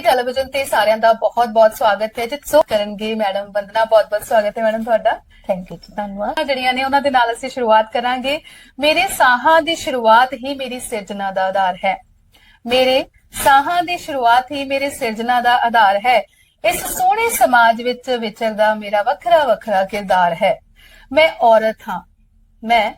ABP television ਤੇ ਸਾਰਿਆਂ ਦਾ ਬਹੁਤ-ਬਹੁਤ ਸਵਾਗਤ ਹੈ। ਜਿਤ ਕਰਨਗੇ ਮੈਡਮ ਵੰਦਨਾ ਬਹੁਤ-ਬਹੁਤ ਸਵਾਗਤ ਹੈ ਮੈਡਮ ਤੁਹਾਡਾ। ਥੈਂਕ ਯੂ ਧੰਨਵਾਦ। ਜਿਹੜੀਆਂ ਨੇ ਉਹਨਾਂ ਦੇ ਨਾਲ ਅਸੀਂ ਸ਼ੁਰੂਆਤ ਕਰਾਂਗੇ। ਮੇਰੇ ਸਾਹਾਂ ਦੀ ਸ਼ੁਰੂਆਤ ਹੀ ਮੇਰੀ ਸਿਰਜਣਾ ਦਾ ਆਧਾਰ ਹੈ। ਮੇਰੇ ਸਾਹਾਂ ਦੀ ਸ਼ੁਰੂਆਤ ਹੀ ਮੇਰੇ ਸਿਰਜਣਾ ਦਾ ਆਧਾਰ ਹੈ। ਇਸ ਸੋਹਣੇ ਸਮਾਜ ਵਿੱਚ ਵਿਚਰਦਾ ਮੇਰਾ ਵੱਖਰਾ ਵੱਖਰਾ ਕਿਰਦਾਰ ਹੈ। ਮੈਂ ਔਰਤ ਹਾਂ। ਮੈਂ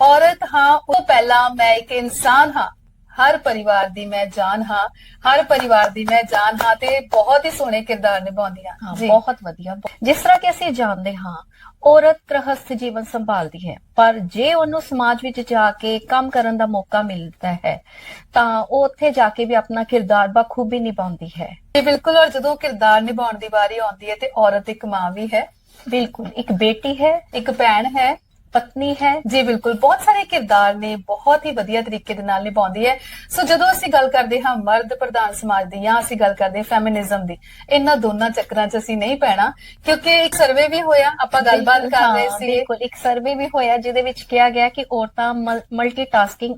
ਔਰਤ ਹਾਂ, ਉਹ ਪਹਿਲਾਂ ਮੈਂ ਇੱਕ ਇਨਸਾਨ ਹਾਂ। ਹਰ ਪਰਿਵਾਰ ਦੀ ਮੈਂ ਜਾਨ ਹਾਂ ਹਰ ਪਰਿਵਾਰ ਦੀ ਮੈਂ ਜਾਨ ਹਾਂ ਤੇ ਬਹੁਤ ਹੀ ਸੋਹਣੇ ਕਿਰਦਾਰ ਨਿਭਾਉਂਦੀ ਹਾਂ ਬਹੁਤ ਵਧੀਆ ਜਿਸ ਤਰ੍ਹਾਂ ਕਿ ਅਸੀਂ ਜਾਣਦੇ ਹਾਂ ਔਰਤ ਗ੍ਰਹਸਥ ਜੀਵਨ ਸੰਭਾਲਦੀ ਹੈ ਪਰ ਜੇ ਉਹਨੂੰ ਸਮਾਜ ਵਿੱਚ ਜਾ ਕੇ ਕੰਮ ਕਰਨ ਦਾ ਮੌਕਾ ਮਿਲਦਾ ਹੈ ਤਾਂ ਉਹ ਉੱਥੇ ਜਾ ਕੇ ਵੀ ਆਪਣਾ ਕਿਰਦਾਰ ਬਖੂਬੀ ਨਿਭਾਉਂਦੀ ਹੈ। ਜੀ ਬਿਲਕੁਲ। ਔਰ ਜਦੋਂ ਕਿਰਦਾਰ ਨਿਭਾਉਣ ਦੀ ਵਾਰੀ ਆਉਂਦੀ ਹੈ ਤੇ ਔਰਤ ਇੱਕ ਮਾਂ ਵੀ ਹੈ। ਬਿਲਕੁਲ ਇੱਕ ਬੇਟੀ ਹੈ। ਇੱਕ ਭੈਣ ਹੈ। ਪਤਨੀ ਹੈ। ਜੀ ਬਿਲਕੁਲ ਬਹੁਤ ਸਾਰੇ ਕਿਰਦਾਰ ਨੇ ਬਹੁਤ ਹੀ ਵਧੀਆ ਤਰੀਕੇ ਦੇ ਨਾਲ ਨਿਭਾਉਂਦੀ ਹੈ। ਸੋ ਜਦੋਂ ਅਸੀਂ ਗੱਲ ਕਰਦੇ ਹਾਂ ਮਰਦ ਪ੍ਰਧਾਨ ਸਮਾਜ ਦੀ ਜਾਂ ਅਸੀਂ ਗੱਲ ਕਰਦੇ ਹਾਂ ਫੈਮਿਨਿਜ਼ਮ ਦੀ ਇਹਨਾਂ ਦੋਨਾਂ ਚੱਕਰਾਂ 'ਚ ਅਸੀਂ ਨਹੀਂ ਪੈਣਾ ਕਿਉਂਕਿ ਇੱਕ ਸਰਵੇ ਵੀ ਹੋਇਆ ਆਪਾਂ ਗੱਲਬਾਤ ਕਰ ਰਹੇ ਸੀ ਬਿਲਕੁਲ ਇੱਕ ਸਰਵੇ ਵੀ ਹੋਇਆ ਜਿਹਦੇ ਵਿੱਚ ਕਿਹਾ ਗਿਆ ਕਿ ਔਰਤਾਂ ਮਲਟੀਟਾਸਕਿੰਗ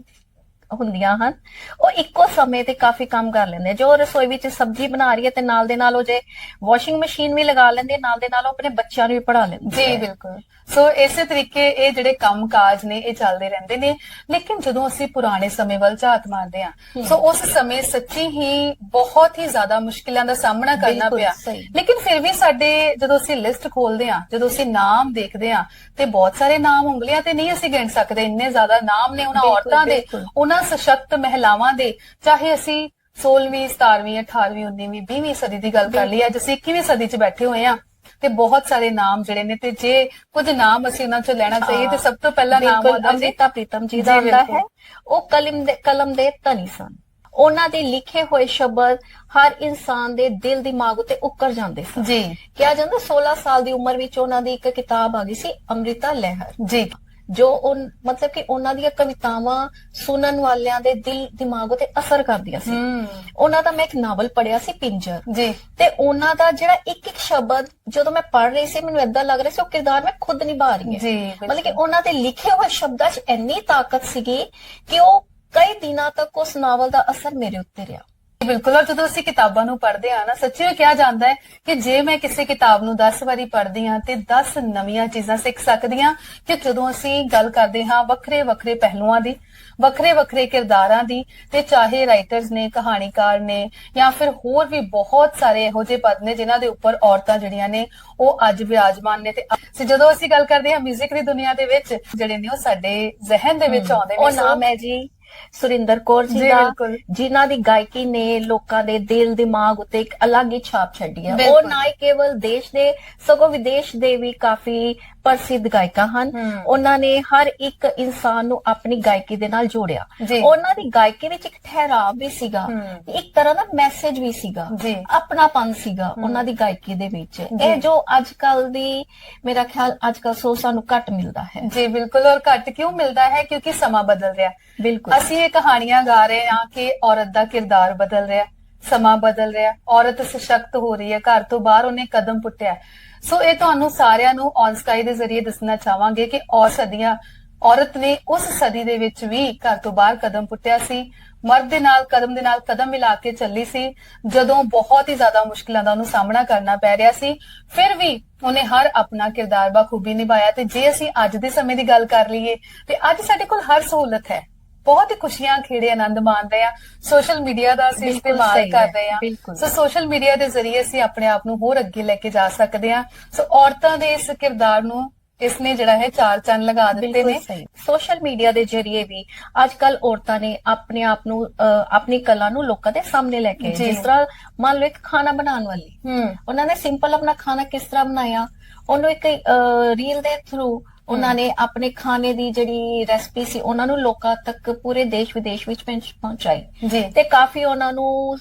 ਹੁੰਦੀਆਂ ਹਨ। ਉਹ ਇੱਕੋ ਸਮੇਂ ਤੇ ਕਾਫੀ ਕੰਮ ਕਰ ਲੈਂਦੇ ਜੋ ਰਸੋਈ ਵਿੱਚ ਸਬਜ਼ੀ ਬਣਾ ਰਹੀ ਹੈ ਤੇ ਨਾਲ ਦੇ ਨਾਲ ਉਹ ਜੇ ਵਾਸ਼ਿੰਗ ਮਸ਼ੀਨ ਵੀ ਲਗਾ ਲੈਂਦੇ ਨਾਲ ਦੇ ਨਾਲ ਉਹ ਆਪਣੇ ਬੱਚਿਆਂ ਨੂੰ ਵੀ ਪੜ੍ਹਾ ਲੈਂਦੇ ਜੀ ਬਿਲਕੁਲ। ਸੋ ਇਸੇ ਤਰੀਕੇ ਇਹ ਜਿਹੜੇ ਕੰਮਕਾਜ ਨੇ ਇਹ ਚੱਲਦੇ ਰਹਿੰਦੇ ਨੇ। ਲੇਕਿਨ ਜਦੋਂ ਅਸੀਂ ਪੁਰਾਣੇ ਸਮੇਂ ਵੱਲ ਝਾਤ ਮਾਰਦੇ ਹਾਂ ਸੋ ਉਸ ਸਮੇਂ ਸੱਚੀ ਹੀ ਬਹੁਤ ਹੀ ਜ਼ਿਆਦਾ ਮੁਸ਼ਕਿਲਾਂ ਦਾ ਸਾਹਮਣਾ ਕਰਨਾ ਪਿਆ। ਲੇਕਿਨ ਫਿਰ ਵੀ ਸਾਡੇ ਜਦੋਂ ਅਸੀਂ ਲਿਸਟ ਖੋਲਦੇ ਹਾਂ ਜਦੋਂ ਅਸੀਂ ਨਾਮ ਦੇਖਦੇ ਹਾਂ ਤੇ ਬਹੁਤ ਸਾਰੇ ਨਾਮ ਉਂਗਲੀਆਂ ਤੇ ਨਹੀਂ ਅਸੀਂ ਗਿਣ ਸਕਦੇ ਇੰਨੇ ਜ਼ਿਆਦਾ ਨਾਮ ਨੇ ਉਹਨਾਂ ਔਰਤਾਂ ਦੇ। ਉਹਨਾਂ ਸਸ਼ਕਤ ਮਹਿਲਾਵਾਂ ਦੇ। ਚਾਹੇ ਅਸੀਂ 16ਵੀਂ 17ਵੀਂ 18ਵੀਂ 19ਵੀਂ 20ਵੀਂ ਸਦੀ ਦੀ ਗੱਲ ਕਰ ਲਈ ਅੱਜ ਅਸੀਂ 21ਵੀਂ ਸਦੀ 'ਚ ਬੈਠੇ ਹੋਏ ਹਾਂ। ਤੇ ਬਹੁਤ ਸਾਰੇ ਨਾਮ ਜਿਹੜੇ ਨੇ ਤੇ ਜੇ ਕੁਝ ਨਾਮ ਅਸੀਂ ਉਹਨਾਂ 'ਚੋਂ ਲੈਣਾ ਚਾਹੀਏ ਤੇ ਸਭ ਤੋਂ ਪਹਿਲਾ ਨਾਮ ਬਿਲਕੁਲ ਆਉਂਦਾ ਜੀ। ਅੰਮ੍ਰਿਤਾ ਪ੍ਰੀਤਮ ਜੀ ਜੀ, ਦਾ ਆਉਂਦਾ ਬਿਲਕੁਲ। ਹੈ ਉਹ ਕਲਮ ਦੇ ਕਲਮ ਦੇ ਧਨੀ ਸਨ। ਉਹਨਾਂ ਦੇ ਲਿਖੇ ਹੋਏ ਸ਼ਬਦ ਹਰ ਇਨਸਾਨ ਦੇ ਦਿਲ ਦਿਮਾਗ ਉਤੇ ਉੱਕਰ ਜਾਂਦੇ ਸਨ। ਜੀ। ਕਿਹਾ ਜਾਂਦਾ 16 ਸਾਲ ਦੀ ਉਮਰ ਵਿੱਚ ਉਹਨਾਂ ਦੀ ਇੱਕ ਕਿਤਾਬ ਆ ਗਈ ਸੀ ਅੰਮ੍ਰਿਤਾ ਲਹਿਰ। ਜੀ। ਜੋ ਉਹ ਮਤਲਬ ਕਿ ਉਹਨਾਂ ਦੀਆਂ ਕਵਿਤਾਵਾਂ ਸੁਣਨ ਵਾਲਿਆਂ ਦੇ ਦਿਲ ਦਿਮਾਗ ਉਤੇ ਅਸਰ ਕਰਦੀਆਂ ਸੀ। ਉਹਨਾਂ ਦਾ ਮੈਂ ਇੱਕ ਨਾਵਲ ਪੜਿਆ ਸੀ ਪਿੰਜਰ। ਜੀ। ਤੇ ਉਹਨਾਂ ਦਾ ਜਿਹੜਾ ਇੱਕ ਇੱਕ ਸ਼ਬਦ ਜਦੋਂ ਮੈਂ ਪੜ੍ਹ ਰਹੀ ਸੀ ਮੈਨੂੰ ਏਦਾਂ ਲੱਗ ਰਿਹਾ ਸੀ ਉਹ ਕਿਰਦਾਰ ਮੈਂ ਖੁਦ ਨਿਭਾ ਰਹੀ ਹਾਂ। ਜੀ ਮਤਲਬ ਕਿ ਉਹਨਾਂ ਦੇ ਲਿਖੇ ਹੋਏ ਸ਼ਬਦਾਂ 'ਚ ਇੰਨੀ ਤਾਕਤ ਸੀਗੀ ਕਿ ਉਹ ਕਈ ਦਿਨਾਂ ਤੱਕ ਉਸ ਨਾਵਲ ਦਾ ਅਸਰ ਮੇਰੇ ਉੱਤੇ ਰਿਹਾ। ਬਿਲਕੁਲ ਔਰ ਜਦੋਂ ਅਸੀਂ ਕਿਤਾਬਾਂ ਨੂੰ ਪੜ੍ਹਦੇ ਆ ਨਾ ਸੱਚੀ ਉਹ ਕਿਹਾ ਜਾਂਦਾ ਹੈ ਕਿ ਜੇ ਮੈਂ ਕਿਸੇ ਕਿਤਾਬ ਨੂੰ 10 ਵਾਰੀ ਪੜ੍ਹਦੀ ਹਾਂ ਤੇ 10 ਨਵੀਆਂ ਚੀਜ਼ਾਂ ਸਿੱਖ ਸਕਦੀ ਹਾਂ ਕਿ ਜਦੋਂ ਅਸੀਂ ਗੱਲ ਕਰਦੇ ਹਾਂ ਵੱਖਰੇ ਵੱਖਰੇ ਪਹਿਲੂਆਂ ਦੀ ਵੱਖਰੇ ਵੱਖਰੇ ਕਿਰਦਾਰਾਂ ਦੀ ਤੇ ਚਾਹੇ ਰਾਈਟਰਸ ਨੇ ਕਹਾਣੀਕਾਰ ਨੇ ਜਾਂ ਫਿਰ ਹੋਰ ਵੀ ਬਹੁਤ ਸਾਰੇ ਇਹੋ ਜਿਹੇ ਪਦ ਨੇ ਜਿਨ੍ਹਾਂ ਦੇ ਉੱਪਰ ਔਰਤਾਂ ਜਿਹੜੀਆਂ ਨੇ ਉਹ ਅੱਜ ਵਿਰਾਜਮਾਨ ਨੇ ਤੇ ਸੋ ਜਦੋਂ ਅਸੀਂ ਗੱਲ ਕਰਦੇ ਹਾਂ 뮤직 ਦੀ ਦੁਨੀਆ ਦੇ ਵਿੱਚ ਜਿਹੜੇ ਨੇ ਉਹ ਸਾਡੇ ਜ਼ਿਹਨ ਦੇ ਵਿੱਚ ਆਉਂਦੇ ਨੇ ਉਹ ਨਾਮ ਹੈ ਜੀ ਸੁਰਿੰਦਰ ਕੌਰ ਜੀ ਜੀ, ਦਾ ਬਿਲਕੁਲ। ਜਿਨ੍ਹਾਂ ਦੀ ਗਾਇਕੀ ਨੇ ਲੋਕਾਂ ਦੇ ਦਿਲ ਦਿਮਾਗ ਉੱਤੇ ਇੱਕ ਅਲੱਗ ਹੀ ਛਾਪ ਛੱਡੀ ਹੈ ਉਹ ਬਿਲਕੁਲ। ਨਾ ਹੀ ਕੇਵਲ ਦੇਸ਼ ਦੇ ਸਗੋਂ ਵਿਦੇਸ਼ ਦੇ ਵੀ ਕਾਫੀ ਪ੍ਰਸਿੱਧ ਗਾਇਕਾਂ ਹਨ ਹਮ। ਉਹਨਾਂ ਨੇ ਹਰ ਇੱਕ ਇਨਸਾਨ ਨੂੰ ਆਪਣੀ ਗਾਇਕੀ ਦੇ ਨਾਲ ਜੋੜਿਆ ਜੀ। ਉਹਨਾਂ ਦੀ ਗਾਇਕੀ ਵਿੱਚ ਇੱਕ ਠਹਿਰਾਵ ਵੀ ਸੀਗਾ ਹਮ। ਇੱਕ ਤਰ੍ਹਾਂ ਦਾ ਮੈਸੇਜ ਵੀ ਸੀਗਾ ਜੀ। ਆਪਣਾਪਨ ਸੀਗਾ ਉਹਨਾਂ ਦੀ ਗਾਇਕੀ ਦੇ ਵਿੱਚ ਇਹ ਜੋ ਅੱਜ ਕੱਲ ਦੀ ਮੇਰਾ ਖਿਆਲ ਅੱਜ ਕੱਲ ਸੋ ਸਾਨੂੰ ਘੱਟ ਮਿਲਦਾ ਹੈ ਜੀ ਬਿਲਕੁਲ ਔਰ ਘੱਟ ਕਿਉਂ ਮਿਲਦਾ ਹੈ ਕਿਉਂਕਿ ਸਮਾਂ ਬਦਲ ਰਿਹਾ। ਬਿਲਕੁਲ ਅਸੀਂ ਇਹ ਕਹਾਣੀਆਂ ਗਾ ਰਹੇ ਹਾਂ ਕਿ ਔਰਤ ਦਾ ਕਿਰਦਾਰ ਬਦਲ ਰਿਹਾ ਸਮਾਂ ਬਦਲ ਰਿਹਾ ਔਰਤ ਸਸ਼ਕਤ ਹੋ ਰਹੀ ਹੈ, ਘਰ ਤੋਂ ਬਾਹਰ ਉਹਨੇ ਕਦਮ ਪੁੱਟਿਆ ਸੋ ਇਹ ਤੁਹਾਨੂੰ ਸਾਰਿਆਂ ਨੂੰ ਔਨ ਸਕਾਈ ਦੇ ਜ਼ਰੀਏ ਦੱਸਣਾ ਚਾਹਾਂਗੇ ਕਿ ਔਰ ਸਦੀਆਂ ਔਰਤ ਨੇ ਉਸ ਸਦੀ ਦੇ ਵਿੱਚ ਵੀ ਘਰ ਤੋਂ ਬਾਹਰ ਕਦਮ ਪੁੱਟਿਆ ਸੀ, ਮਰਦ ਦੇ ਨਾਲ, ਕਦਮ ਦੇ ਨਾਲ ਕਦਮ ਮਿਲਾ ਕੇ ਚੱਲੀ ਸੀ, ਜਦੋਂ ਬਹੁਤ ਹੀ ਜ਼ਿਆਦਾ ਮੁਸ਼ਕਲਾਂ ਦਾ ਉਹਨੂੰ ਸਾਹਮਣਾ ਕਰਨਾ ਪੈ ਰਿਹਾ ਸੀ, ਫਿਰ ਵੀ ਉਹਨੇ ਹਰ ਆਪਣਾ ਕਿਰਦਾਰ ਬਖੂਬੀ ਨਿਭਾਇਆ ਤੇ ਜੇ ਅਸੀਂ ਅੱਜ ਦੇ ਸਮੇਂ ਦੀ ਗੱਲ ਕਰ ਲਈਏ, ਤੇ ਅੱਜ ਸਾਡੇ ਕੋਲ ਹਰ ਸਹੂਲਤ ਹੈ। ਬਹੁਤ ਹੀ ਖੁਸ਼ੀਆਂ ਖੇੜੇ ਆਨੰਦ ਮਾਣ ਰਹੇ ਆ। ਸੋਸ਼ਲ ਮੀਡੀਆ ਦਾ ਅਸੀਂ ਇਸਤੇਮਾਲ ਕਰ ਰਹੇ ਆ। ਸੋ ਸੋਸ਼ਲ ਮੀਡੀਆ ਦੇ ਜ਼ਰੀਏ ਅਸੀਂ ਆਪਣੇ ਆਪ ਨੂੰ ਹੋਰ ਅੱਗੇ ਲੈ ਕੇ ਜਾ ਸਕਦੇ ਆ। ਸੋ ਔਰਤਾਂ ਦੇ ਇਸ ਕਿਰਦਾਰ ਨੂੰ ਇਸਨੇ ਜਿਹੜਾ ਹੈ ਚਾਰ ਚੰਨ ਲਗਾ ਦਿੱਤੇ ਨੇ। ਸੋਸ਼ਲ ਮੀਡੀਆ ਦੇ ਜਰੀਏ ਵੀ ਅੱਜ ਕੱਲ ਔਰਤਾਂ ਨੇ ਆਪਣੇ ਆਪ ਨੂੰ ਆਪਣੀ ਕਲਾ ਨੂੰ ਲੋਕਾਂ ਦੇ ਸਾਹਮਣੇ ਲੈ ਕੇ। ਜਿਸ ਤਰ੍ਹਾਂ ਮੰਨ ਲਓ ਇੱਕ ਖਾਣਾ ਬਣਾਉਣ ਵਾਲੀ। ਉਹਨਾਂ ਨੇ ਸਿੰਪਲ ਆਪਣਾ ਖਾਣਾ ਕਿਸ ਤਰ੍ਹਾਂ ਬਣਾਇਆ? ਉਹਨੂੰ ਇੱਕ ਰੀਲ ਦੇ ਥਰੂ ਉਹਨਾਂ ਨੇ ਆਪਣੇ ਖਾਣੇ ਦੀ ਜਿਹੜੀ ਰੈਸਪੀ ਸੀ ਉਹਨਾਂ ਨੂੰ ਲੋਕਾਂ ਤੱਕ ਪੂਰੇ ਦੇਸ਼ ਵਿਦੇਸ਼ ਵਿੱਚ ਪਹੁੰਚ- ਪਹੁੰਚਾਈ ਜੀ। ਤੇ ਕਾਫੀ ਉਹਨਾਂ ਨੂੰ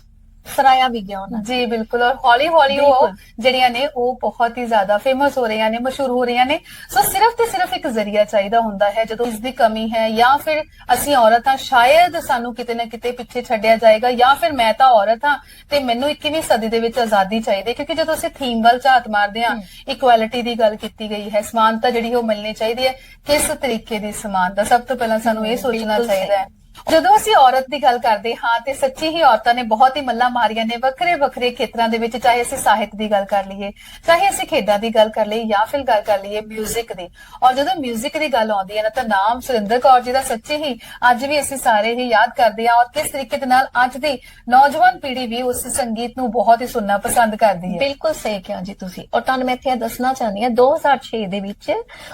ਸਰਾਇਆ ਵੀ ਗਿਆ ਉਹਨਾਂ ਜੀ ਬਿਲਕੁਲ ਔਰ ਹੌਲੀ ਹੌਲੀ ਉਹ। ਜਿਹੜੀਆਂ ਨੇ ਉਹ ਬਹੁਤ ਹੀ ਜ਼ਿਆਦਾ ਫੇਮਸ ਹੋ ਰਹੀਆਂ ਨੇ ਮਸ਼ਹੂਰ ਹੋ ਰਹੀਆਂ ਨੇ ਸੋ ਸਿਰਫ ਤੇ ਸਿਰਫ ਇੱਕ ਜ਼ਰੀਆ ਚਾਹੀਦਾ ਹੁੰਦਾ ਹੈ ਜਦੋਂ ਇਸ ਦੀ ਕਮੀ ਹੈ ਜਾਂ ਫਿਰ ਅਸੀਂ ਔਰਤਾਂ ਸ਼ਾਇਦ ਸਾਨੂੰ ਕਿਤੇ ਨਾ ਕਿਤੇ ਪਿੱਛੇ ਛੱਡਿਆ ਜਾਏਗਾ ਜਾਂ ਫਿਰ ਮੈਂ ਤਾਂ ਔਰਤ ਹਾਂ ਤੇ ਮੈਨੂੰ 21ਵੀਂ ਸਦੀ ਦੇ ਵਿੱਚ ਆਜ਼ਾਦੀ ਚਾਹੀਦੀ ਹੈ। ਕਿਉਂਕਿ ਜਦੋਂ ਅਸੀਂ ਥੀਮ ਵੱਲ ਝਾਤ ਮਾਰਦੇ ਹਾਂ ਇਕੁਐਲਿਟੀ ਦੀ ਗੱਲ ਕੀਤੀ ਗਈ ਹੈ ਸਮਾਨਤਾ ਜਿਹੜੀ ਉਹ ਮਿਲਣੀ ਚਾਹੀਦੀ ਹੈ ਕਿਸ ਤਰੀਕੇ ਦੀ ਸਮਾਨਤਾ ਸਭ ਤੋਂ ਪਹਿਲਾਂ ਸਾਨੂੰ ਇਹ ਸੋਚਣਾ। ਚਾਹੀਦਾ ਹੈ ਜਦੋਂ ਅਸੀਂ ਔਰਤ ਦੀ ਗੱਲ ਕਰਦੇ ਹਾਂ ਤੇ ਸੱਚੀ ਹੀ ਔਰਤਾਂ ਨੇ ਬਹੁਤ ਹੀ ਮੱਲਾਂ ਮਾਰੀਆਂ ਨੇ ਵੱਖਰੇ ਵੱਖਰੇ ਖੇਤਰਾਂ ਦੇ ਵਿੱਚ ਚਾਹੇ ਅਸੀਂ ਸਾਹਿਤ ਦੀ ਗੱਲ ਕਰ ਲਈਏ ਚਾਹੇ ਅਸੀਂ ਖੇਡਾਂ ਦੀ ਗੱਲ ਕਰ ਲਈਏ ਜਾਂ ਫਿਰ ਗੱਲ ਕਰ ਲਈਏ 뮤직 ਦੀ ਔਰ ਜਦੋਂ 뮤직 ਦੀ ਗੱਲ ਆਉਂਦੀ ਹੈ ਨਾ ਤਾਂ ਨਾਮ ਸੁਰਿੰਦਰ ਕੌਰ ਜੀ ਦਾ ਸੱਚੀ ਹੀ ਅੱਜ ਵੀ ਅਸੀਂ ਸਾਰੇ ਹੀ ਯਾਦ ਕਰਦੇ ਹਾਂ ਔਰ ਕਿਸ ਤਰੀਕੇ ਦੇ ਨਾਲ ਅੱਜ ਦੀ ਨੌਜਵਾਨ ਪੀੜ੍ਹੀ ਵੀ ਉਸ ਸੰਗੀਤ ਨੂੰ ਬਹੁਤ ਹੀ ਸੁਣਨਾ ਪਸੰਦ ਕਰਦੀ ਹੈ ਬਿਲਕੁਲ ਸਹੀ ਕਿਹਾ ਜੀ ਤੁਸੀਂ ਔਰ ਤੁਹਾਨੂੰ ਮੈਂ ਇੱਥੇ ਇਹ ਦੱਸਣਾ ਚਾਹੁੰਦੀ ਹਾਂ 2006 ਦੇ ਵਿੱਚ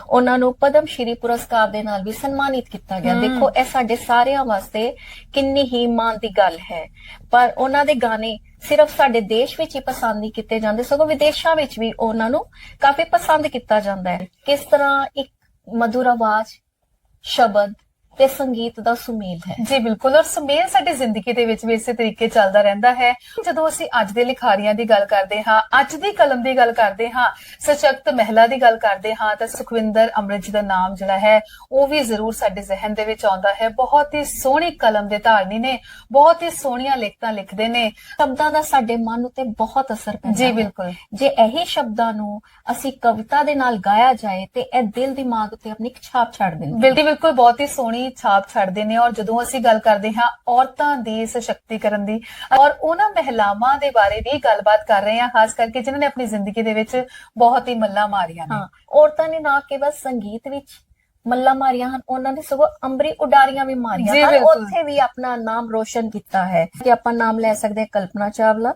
ਉਹਨਾਂ ਨੂੰ ਪਦਮ ਸ਼੍ਰੀ ਪੁਰਸਕਾਰ ਦੇ ਨਾਲ ਵੀ ਸਨਮਾਨਿਤ ਕੀਤਾ ਗਿਆ ਦੇਖੋ ਇਹ ਸਾਡੇ ਸਾਰਿਆਂ ਵਾਸਤੇ ਕਿੰਨੀ ਹੀ ਮਾਣ ਦੀ ਗੱਲ ਹੈ। ਪਰ ਉਹਨਾਂ ਦੇ ਗਾਣੇ ਸਿਰਫ ਸਾਡੇ ਦੇਸ਼ ਵਿੱਚ ਹੀ ਪਸੰਦ ਨਹੀਂ ਕੀਤੇ ਜਾਂਦੇ, ਸਗੋਂ ਵਿਦੇਸ਼ਾਂ ਵਿੱਚ ਵੀ ਉਹਨਾਂ ਨੂੰ ਕਾਫੀ ਪਸੰਦ ਕੀਤਾ ਜਾਂਦਾ ਹੈ। ਕਿਸ ਤਰ੍ਹਾਂ ਇੱਕ ਮధుਰ ਆਵਾਜ਼, ਸ਼ਬਦ ਤੇ ਸੰਗੀਤ ਦਾ ਸੁਮੇਲ ਹੈ। ਜੀ ਬਿਲਕੁਲ ਔਰ ਸੁਮੇਲ ਸਾਡੀ ਜ਼ਿੰਦਗੀ ਦੇ ਵਿੱਚ ਵੀ ਇਸੇ ਤਰੀਕੇ ਚੱਲਦਾ ਰਹਿੰਦਾ ਹੈ। ਜਦੋਂ ਅਸੀਂ ਅੱਜ ਦੇ ਲਿਖਾਰੀਆਂ ਦੀ ਗੱਲ ਕਰਦੇ ਹਾਂ ਅੱਜ ਦੀ ਕਲਮ ਦੀ ਗੱਲ ਕਰਦੇ ਹਾਂ ਸਸ਼ਕਤ ਮਹਿਲਾ ਦੀ ਗੱਲ ਕਰਦੇ ਹਾਂ ਤਾਂ ਸੁਖਵਿੰਦਰ ਅੰਮ੍ਰਿਤ ਜੀ ਦਾ ਨਾਮ ਜਿਹੜਾ ਹੈ ਉਹ ਵੀ ਜ਼ਰੂਰ ਸਾਡੇ ਜ਼ਿਹਨ ਦੇ ਵਿੱਚ ਆਉਂਦਾ ਹੈ। ਬਹੁਤ ਹੀ ਸੋਹਣੀ ਕਲਮ ਦੇ ਧਾਰਨੀ ਨੇ ਬਹੁਤ ਹੀ ਸੋਹਣੀਆਂ ਲਿਖਤਾਂ ਲਿਖਦੇ ਨੇ। ਸ਼ਬਦਾਂ ਦਾ ਸਾਡੇ ਮਨ ਉਤੇ ਬਹੁਤ ਅਸਰ ਪੈਂਦਾ ਜੀ ਬਿਲਕੁਲ। ਜੇ ਇਹੀ ਸ਼ਬਦਾਂ ਨੂੰ ਅਸੀਂ ਕਵਿਤਾ ਦੇ ਨਾਲ ਗਾਇਆ ਜਾਏ ਤੇ ਇਹ ਦਿਲ ਦਿਮਾਗ ਉਤੇ ਆਪਣੀ ਇੱਕ ਛਾਪ ਛੱਡ ਦਿੰਦੇ ਬਿਲਕੁਲ ਬਿਲਕੁਲ ਬਹੁਤ ਹੀ ਸੋਹਣੀ ਛਾਪ ਛੱਡਦੇ ਨੇ ਔਰ ਜਦੋਂ ਅਸੀਂ ਗੱਲ ਕਰਦੇ ਹਾਂ ਔਰਤਾਂ ਦੀ ਸਸ਼ਕਤੀਕਰਨ ਦੀ ਔਰ ਉਹਨਾਂ ਮਹਿਲਾਵਾਂ ਦੇ ਬਾਰੇ ਵੀ ਗੱਲਬਾਤ ਕਰ ਰਹੇ ਹਾਂ ਖਾਸ ਕਰਕੇ ਜਿਨ੍ਹਾਂ ਨੇ ਆਪਣੀ ਜ਼ਿੰਦਗੀ ਦੇ ਵਿੱਚ ਬਹੁਤ ਹੀ ਮੱਲਾਂ ਮਾਰੀਆਂ ਨੇ। ਔਰਤਾਂ ਨੇ ਨਾ ਕੇਵਲ ਸੰਗੀਤ ਵਿੱਚ ਮੱਲਾ ਮਾਰੀਆਂ ਹਨ ਉਹਨਾਂ ਨੇ ਸਗੋਂ ਅੰਬਰੀ ਉਡਾਰੀਆਂ ਵੀ ਮਾਰੀਆਂ ਹਨ। ਉੱਥੇ ਵੀ ਆਪਣਾ ਨਾਮ ਰੋਸ਼ਨ ਕੀਤਾ ਹੈ ਕਿ ਆਪਾਂ ਨਾਮ ਲੈ ਸਕਦੇ ਹਾਂ ਕਲਪਨਾ ਚਾਵਲਾ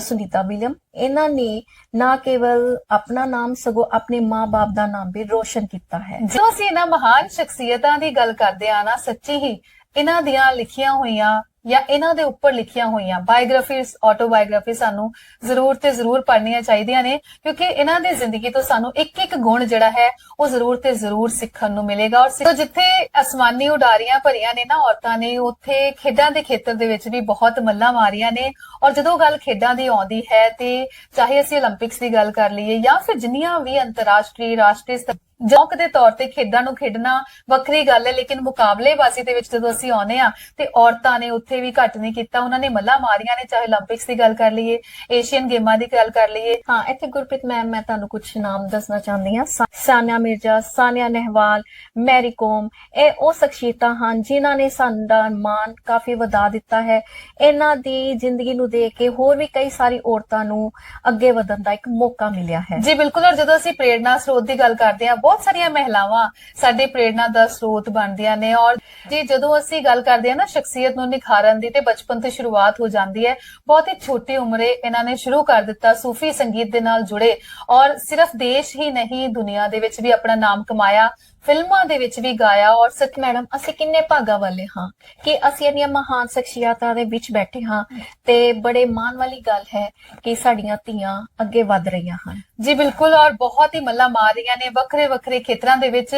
ਸੁਨੀਤਾ ਵਿਲੀਅਮ, ਇਹਨਾਂ ਨੇ ਨਾ ਕੇਵਲ ਆਪਣਾ ਨਾਮ, ਸਗੋਂ ਆਪਣੇ ਮਾਪੇ ਦਾ ਨਾਮ ਵੀ ਰੋਸ਼ਨ ਕੀਤਾ ਹੈ। ਜੋ ਅਸੀਂ ਇਹਨਾਂ ਮਹਾਨ ਸ਼ਖਸੀਅਤਾਂ ਦੀ ਗੱਲ ਕਰਦੇ ਆ ਨਾ, ਸੱਚੀ ਹੀ ਇਹਨਾਂ ਦੀਆਂ ਲਿਖੀਆਂ ਹੋਈਆਂ ਜਾਂ ਇਹਨਾਂ ਦੇ ਉੱਪਰ ਲਿਖੀਆਂ ਹੋਈਆਂ ਬਾਇਓਗ੍ਰਾਫੀਜ਼ ਆਟੋਬਾਇਓਗ੍ਰਾਫੀ ਸਾਨੂੰ ਜ਼ਰੂਰ ਤੇ ਜ਼ਰੂਰ ਪੜ੍ਹਨੀਆਂ ਚਾਹੀਦੀਆਂ ਨੇ, ਕਿਉਂਕਿ ਇਹਨਾਂ ਦੀ ਜ਼ਿੰਦਗੀ ਤੋਂ ਸਾਨੂੰ ਇੱਕ ਇੱਕ ਗੁਣ ਜਿਹੜਾ ਹੈ, ਉਹ ਜ਼ਰੂਰ ਤੇ ਜ਼ਰੂਰ ਸਿੱਖਣ ਨੂੰ ਮਿਲੇਗਾ। ਔਰ ਜਿੱਥੇ ਅਸਮਾਨੀ ਉਡਾਰੀਆਂ ਭਰੀਆਂ ਨੇ ਨਾ ਔਰਤਾਂ ਨੇ, ਉੱਥੇ ਖੇਡਾਂ ਦੇ ਖੇਤਰ ਦੇ ਵਿੱਚ ਵੀ ਬਹੁਤ ਮੱਲਾਂ ਮਾਰੀਆਂ ਨੇ। ਔਰ ਜਦੋਂ ਗੱਲ ਖੇਡਾਂ ਦੀ ਆਉਂਦੀ ਹੈ ਤੇ ਚਾਹੇ ਅਸੀਂ 올림픽ਸ ਦੀ ਗੱਲ ਕਰ ਲਈਏ ਜਾਂ ਫਿਰ ਜਿੰਨੀਆਂ ਵੀ ਅੰਤਰਰਾਸ਼ਟਰੀ, ਰਾਸ਼ਟਰੀ ਜੌਕ ਦੇ ਤੌਰ ਤੇ ਖੇਡਾਂ ਨੂੰ ਖੇਡਣਾ ਵੱਖਰੀ ਗੱਲ ਹੈ, ਲੇਕਿਨ ਮੁਕਾਬਲੇਬਾਜ਼ੀ ਦੇ ਵਿੱਚ ਜਦੋਂ ਅਸੀਂ ਆਉਨੇ ਆ ਤੇ ਔਰਤਾਂ ਨੇ ਉੱਥੇ ਵੀ ਘੱਟ ਨਹੀਂ ਕੀਤਾ, ਉਹਨਾਂ ਨੇ ਮੱਲਾ ਮਾਰੀਆਂ ਨੇ, ਚਾਹੇ 올림픽ਸ ਦੀ ਗੱਲ ਕਰ ਲਈਏ ਏਸ਼ੀਅਨ ਗੇਮਾਂ ਦੀ ਗੱਲ ਕਰ ਲਈਏ। ਹਾਂ, ਇੱਥੇ ਗੁਰਪ੍ਰੀਤ ਮੈਮ ਮੈਂ ਤੁਹਾਨੂੰ ਕੁਝ ਨਾਮ ਦੱਸਣਾ ਚਾਹੁੰਦੀ ਹਾਂ। ਸਾਨਿਆ ਮਿਰਜ਼ਾ, ਸਾਨਿਆ ਨਹਿਵਾਲ, ਮੈਰੀ ਕੋਮ, ਇਹ ਉਹ ਸ਼ਖਸੀਅਤਾਂ ਹਨ ਜਿਨ੍ਹਾਂ ਨੇ ਸਾਡਾ ਮਾਨ ਕਾਫੀ ਵਧਾ ਦਿੱਤਾ ਹੈ। ਇਹਨਾਂ ਦੀ ਜ਼ਿੰਦਗੀ ਨੂੰ ਦੇਖ ਕੇ ਹੋਰ ਵੀ ਕਈ ਸਾਰੀ ਔਰਤਾਂ ਨੂੰ ਅੱਗੇ ਵਧਣ ਦਾ ਇੱਕ ਮੌਕਾ ਮਿਲਿਆ ਹੈ। ਜੀ, ਬਿਲਕੁਲ, ਔਰ ਜਦੋਂ ਅਸੀਂ ਪ੍ਰੇਰਣਾ ਸਰੋਤ ਦੀ ਗੱਲ ਕਰਦੇ ਹਾਂ ਬਹੁਤ ਸਾਰੀਆਂ ਮਹਿਲਾਵਾਂ ਸਾਡੇ ਪ੍ਰੇਰਣਾ ਦਾ ਸਰੋਤ ਬਣਦੀਆਂ ਨੇ ਔਰ ਜੀ, ਜਦੋਂ ਅਸੀਂ ਗੱਲ ਕਰਦੇ ਹਾਂ ਨਾ ਸ਼ਖਸੀਅਤ ਨੂੰ ਨਿਖਾਰਨ ਦੀ ਤੇ ਬਚਪਨ ਤੋਂ ਸ਼ੁਰੂਆਤ ਹੋ ਜਾਂਦੀ ਹੈ, ਬਹੁਤ ਹੀ ਛੋਟੀ ਉਮਰੇ ਇਹਨਾਂ ਨੇ ਸ਼ੁਰੂ ਕਰ ਦਿੱਤਾ ਸੂਫੀ ਸੰਗੀਤ ਦੇ ਨਾਲ ਜੁੜੇ ਔਰ ਸਿਰਫ ਦੇਸ਼ ਹੀ ਨਹੀਂ, ਦੁਨੀਆ ਦੇ ਵਿੱਚ ਵੀ ਆਪਣਾ ਨਾਮ ਕਮਾਇਆ। ਫਿਲਮਾਂ ਦੇ ਵਿੱਚ ਵੀ ਗਾਇਆ ਔਰ ਸਤ ਮੈਡਮ, ਅਸੀਂ ਕਿੰਨੇ ਭਾਗਾ ਵਾਲੇ ਹਾਂ ਕਿ ਅਸੀਂ ਇੰਨੀਆਂ ਮਹਾਨ ਸ਼ਖਸੀਅਤਾਂ ਦੇ ਵਿੱਚ ਬੈਠੇ ਹਾਂ ਤੇ ਬੜੇ ਮਾਣ ਵਾਲੀ ਗੱਲ ਹੈ ਕਿ ਸਾਡੀਆਂ ਧੀਆਂ ਅੱਗੇ ਵਧ ਰਹੀਆਂ ਹਨ। ਜੀ ਬਿਲਕੁਲ, ਔਰ ਬਹੁਤ ਹੀ ਮੱਲਾ ਮਾਰ ਰਹੀਆਂ ਨੇ ਵੱਖਰੇ ਵੱਖਰੇ ਖੇਤਰਾਂ ਦੇ ਵਿੱਚ,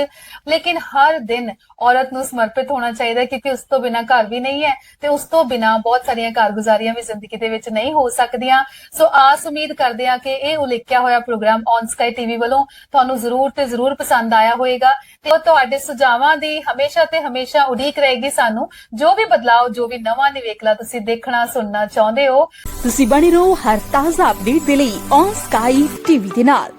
ਲੇਕਿਨ ਹਰ ਦਿਨ ਔਰਤ ਨੂੰ ਸਮਰਪਿਤ ਹੋਣਾ ਚਾਹੀਦਾ ਕਿਉਂਕਿ ਉਸ ਤੋਂ ਬਿਨਾ ਘਰ ਵੀ ਨਹੀਂ ਹੈ ਤੇ ਉਸ ਤੋਂ ਬਿਨਾ ਬਹੁਤ ਸਾਰੀਆਂ ਕਾਰਗੁਜ਼ਾਰੀਆਂ ਵੀ ਜ਼ਿੰਦਗੀ ਦੇ ਵਿੱਚ ਨਹੀਂ ਹੋ ਸਕਦੀਆਂ। ਸੋ ਆਸ ਉਮੀਦ ਕਰਦੇ ਹਾਂ ਕਿ ਇਹ ਉਲੇਖਿਆ ਹੋਇਆ ਪ੍ਰੋਗਰਾਮ ਔਨ ਸਕਾਈ ਟੀਵੀ ਵੱਲੋਂ ਤੁਹਾਨੂੰ ਜ਼ਰੂਰ ਤੇ ਜ਼ਰੂਰ ਪਸੰਦ ਆਇਆ ਹੋਵੇਗਾ। ਤੇ ਉਹ ਤੁਹਾਡੇ ਸੁਝਾਵਾਂ ਦੀ ਹਮੇਸ਼ਾ ਤੇ ਹਮੇਸ਼ਾ ਉਡੀਕ ਰਹੇਗੀ ਸਾਨੂੰ। ਜੋ ਵੀ ਬਦਲਾਅ, ਜੋ ਵੀ ਨਵਾਂ ਨਿਵੇਕਲਾ ਤੁਸੀਂ ਦੇਖਣਾ, ਸੁਣਨਾ ਚਾਹੁੰਦੇ ਹੋ। ਤੁਸੀਂ ਬਣੇ ਰਹੋ ਹਰ ਤਾਜ਼ਾ ਅਪਡੇਟ ਦੇ ਲਈ ਔਨ ਸਕਾਈ ਟੀਵੀ ਦੇ ਨਾਲ।